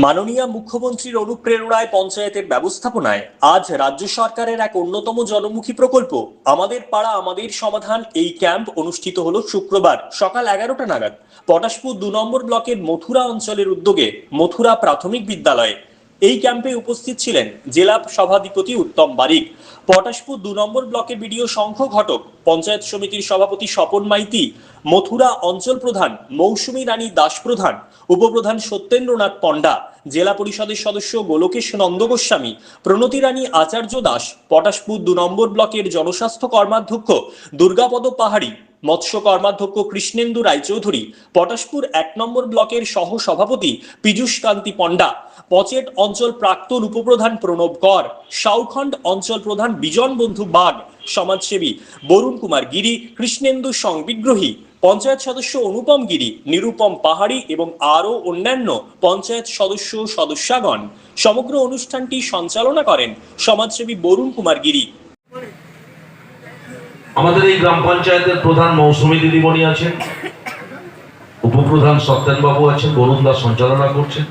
মাননীয় মুখ্যমন্ত্রীর অনুপ্রেরণায় পঞ্চায়েতের ব্যবস্থাপনায় আজ রাজ্য সরকারের এক অন্যতম জনমুখী প্রকল্প। আমাদের পাড়া, আমাদের সমাধান, এই ক্যাম্প অনুষ্ঠিত হলো শুক্রবার সকাল এগারোটা নাগাদ। পটাশপুর দু নম্বর ব্লকের মথুরা অঞ্চলের উদ্যোগে মথুরা প্রাথমিক বিদ্যালয়ে। এই ক্যাম্পে উপস্থিত ছিলেন জেলা সভাধিপতি উত্তম বারিক, পটাশপুর দু নম্বর ব্লকের বিডিও শঙ্খ ঘটক, পঞ্চায়েত সমিতির সভাপতি স্বপন মাইতি, মথুরা অঞ্চল প্রধান মৌসুমী রানী দাস প্রধান, উপপ্রধান সত্যেন্দ্রনাথ পণ্ডা, জেলা পরিষদের সদস্য গোলকেশ নন্দ গোস্বামী, প্রণতি রানী আচার্য দাস, পটাশপুর দু নম্বর ব্লকের জনস্বাস্থ্য কর্মাধ্যক্ষ দুর্গাপদ পাহাড়ি মৎস্য কর্মাধ্যক্ষ কৃষ্ণেন্দু রায়চৌধুরী, পটাশপুর এক নম্বর ব্লকের সহ সভাপতি পীযূষ কান্তি পণ্ডা, পচেট অঞ্চল প্রাক্তন উপপ্রধান প্রণব কর, সাউখণ্ড অঞ্চল প্রধান বিজন বন্ধু বাগ, সমাজসেবী বরুণ কুমার গিরি, কৃষ্ণেন্দু সংবিগ্রহী, পঞ্চায়েত সদস্য অনুপম গিরি, নিরুপম পাহাড়ি এবং আরও অন্যান্য পঞ্চায়েত সদস্য সদস্যাগণ। সমগ্র অনুষ্ঠানটি সঞ্চালনা করেন সমাজসেবী বরুণ কুমার গিরি। আমাদের এই গ্রাম পঞ্চায়েতের প্রধান মৌসুমী দিদিমণি আছেন, উপপ্রধান সত্যেনবাবু আছেন বরুণ দাস সঞ্চালনা করছেন,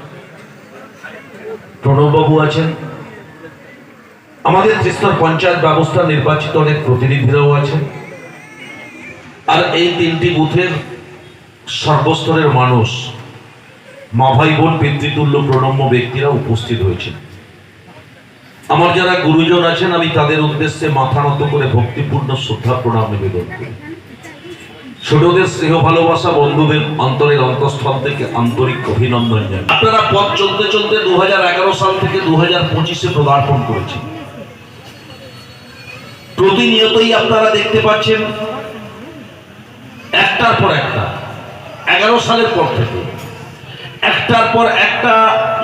প্রণববাবু আছেন। আমাদের ত্রিস্তর পঞ্চায়েত ব্যবস্থা নির্বাচিত অনেক প্রতিনিধিরাও আছেন। আর এই তিনটি বুথের সর্বস্তরের মানুষ, মা ভাই বোন, পিতৃতুল্য, প্রণম্য ব্যক্তিরা উপস্থিত হয়েছেন। আমার যারা গুরুজন আছেন, আমি তাদের উদ্দেশ্যে মাথা নত করে ভক্তিপূর্ণ শ্রদ্ধা প্রণাম নিবেদন করি। ছোটদের স্নেহ ভালোবাসা বন্ধুদের অন্তরের অন্তঃস্থল থেকে আন্তরিক অভিনন্দন জানাই। আপনারা পথ চলতে চলতে দুহাজার এগারো সাল থেকে দু হাজার পঁচিশে পদার্পণ করেছেন। প্রতিনিয়তই আপনারা দেখতে পাচ্ছেন, একটার পর একটা, এগারো সালের পর থেকে, একটার পর একটা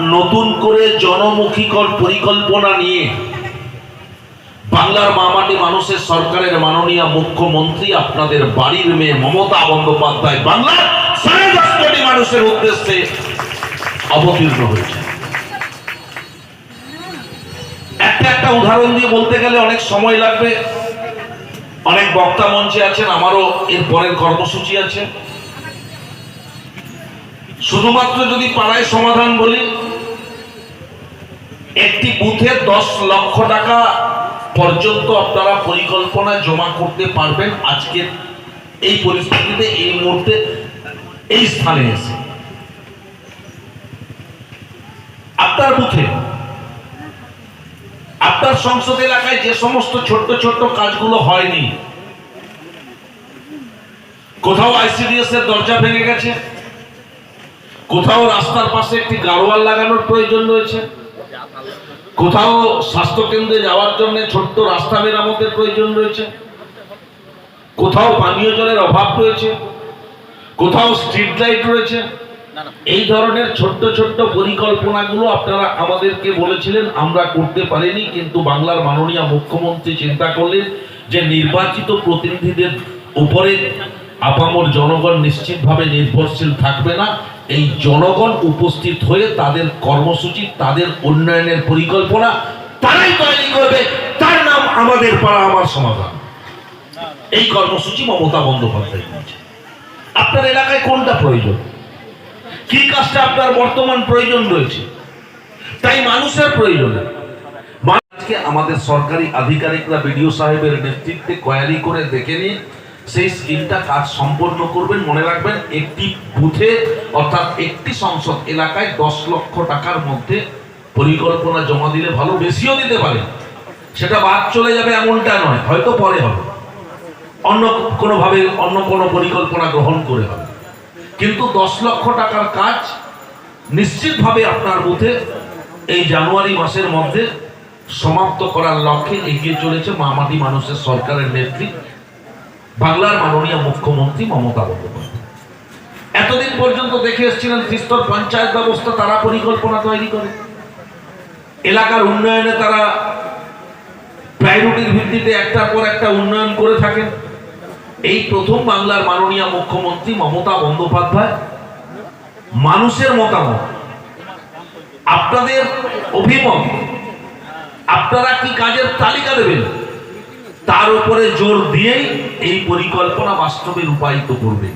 নতুন করে জনমুখীকর পরিকল্পনা নিয়ে বাংলার মামাটি মানুষের সরকারের মাননীয় মুখ্যমন্ত্রী আপনাদের বাড়ির মেয়ে মমতা বন্দ্যোপাধ্যায় বাংলার সাড়ে দশ কোটি মানুষের উদ্দেশ্যে অবতীর্ণ হয়েছে। একটা একটা উদাহরণ দিয়ে বলতে গেলে অনেক সময় লাগবে। অনেক বক্তা মঞ্চে আছেন, আমারও এর পরের কর্মসূচি আছে। শুধুমাত্র যদি পাড়ায় সমাধান বলি একটি বুথে দশ লক্ষ টাকা পর্যন্ত আপনারা পরিকল্পনা জমা করতে পারবেন আজকে এই পরিস্থিতিতে, এই মুহূর্তে, এই স্থানে এসে। আপনার বুথে, আপনার সংসদ এলাকায় যে সমস্ত ছোট্ট ছোট্ট কাজগুলো হয়নি, কোথাও আইসিডিএস এর দরজা ভেঙে গেছে, কোথাও রাস্তার পাশে একটি গাড়োয়াল লাগানোর প্রয়োজন রয়েছে কোথাও স্বাস্থ্য কেন্দ্রে যাওয়ার জন্য ছোট্ট রাস্তা মেরামতের প্রয়োজন রয়েছে। কোথাও পানীয় জলের অভাব রয়েছে। কোথাও স্ট্রিট লাইট রয়েছে। এই ধরনের ছোট্ট ছোট্ট পরিকল্পনাগুলো আপনারা আমাদেরকে বলেছিলেন আমরা করতে পারিনি কিন্তু বাংলার মাননীয় মুখ্যমন্ত্রী চিন্তা করলেন যে নির্বাচিত প্রতিনিধিদের উপরে আপামর জনগণ নিশ্চিতভাবে নির্ভরশীল থাকবে না। এই জনগণ উপস্থিত হয়ে তাদের কর্মসূচি, তাদের উন্নয়নের পরিকল্পনা তারাই তৈরি করবে। তার নাম আমাদের পাড়া, আমার সমাধান। এই কর্মসূচি মমতা বন্দ্যোপাধ্যায় নিয়েছে আপনার এলাকায় কোনটা প্রয়োজন? কি কাজটা আপনার বর্তমান প্রয়োজন রয়েছে? তাই মানুষের প্রয়োজন। আজকে আমাদের সরকারি আধিকারিকরা, বিডিও সাহেবের নেতৃত্বে কোয়ারি করে দেখে নিয়ে সেই স্কিমটা কাজ সম্পন্ন করবেন মনে রাখবেন, একটি বুথে অর্থাৎ একটি সংসদ এলাকায় দশ লক্ষ টাকার মধ্যে পরিকল্পনা জমা দিলে ভালো, বেশিও দিতে পারে। সেটা বাদ চলে যাবে এমনটা নয়, হয়তো পরে হবে। অন্য কোনোভাবে অন্য কোনো পরিকল্পনা গ্রহণ করে হবে। কিন্তু দশ লক্ষ টাকার কাজ নিশ্চিতভাবে আপনার বুথে এই জানুয়ারি মাসের মধ্যে সমাপ্ত করার লক্ষ্যে এগিয়ে চলেছে মামাটি মানুষের সরকারের নেত্রী বাংলার মাননীয় মুখ্যমন্ত্রী মমতা বন্দ্যোপাধ্যায়। এতদিন পর্যন্ত দেখে এসেছিলেন ত্রিস্তর পঞ্চায়েত ব্যবস্থা তারা পরিকল্পনা তৈরি করে। এলাকার উন্নয়নে তারা প্রায়োরিটির ভিত্তিতে একটার পর একটা উন্নয়ন করে থাকেন। এই প্রথম বাংলার মাননীয় মুখ্যমন্ত্রী মমতা বন্দ্যোপাধ্যায় মানুষের মতামত। আপনাদের অভিমত, আপনারা কি কাজের তালিকা দেবেন? তার উপরে জোর দিয়েই এই পরিকল্পনা বাস্তবে রূপায়িত করবে।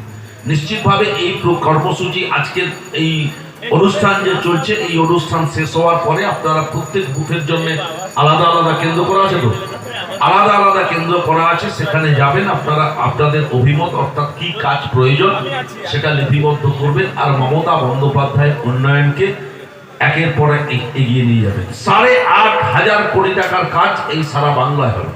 নিশ্চিতভাবে এই কর্মসূচি আজকের এই অনুষ্ঠান যে চলছে, এই অনুষ্ঠান শেষ হওয়ার পরে আপনারা প্রত্যেক বুথের জন্য আলাদা আলাদা কেন্দ্র করা আছে তো? আলাদা আলাদা কেন্দ্র করা আছে, সেখানে যাবেন, আপনারা আপনাদের অভিমত, অর্থাৎ কি কাজ প্রয়োজন, সেটা লিপিবদ্ধ করবেন, আর মমতা বন্দ্যোপাধ্যায়ের উন্নয়নকে একের পর এক এগিয়ে নিয়ে যাবেন। সাড়ে আট হাজার কোটি টাকার কাজ এই সারা বাংলায় হবে।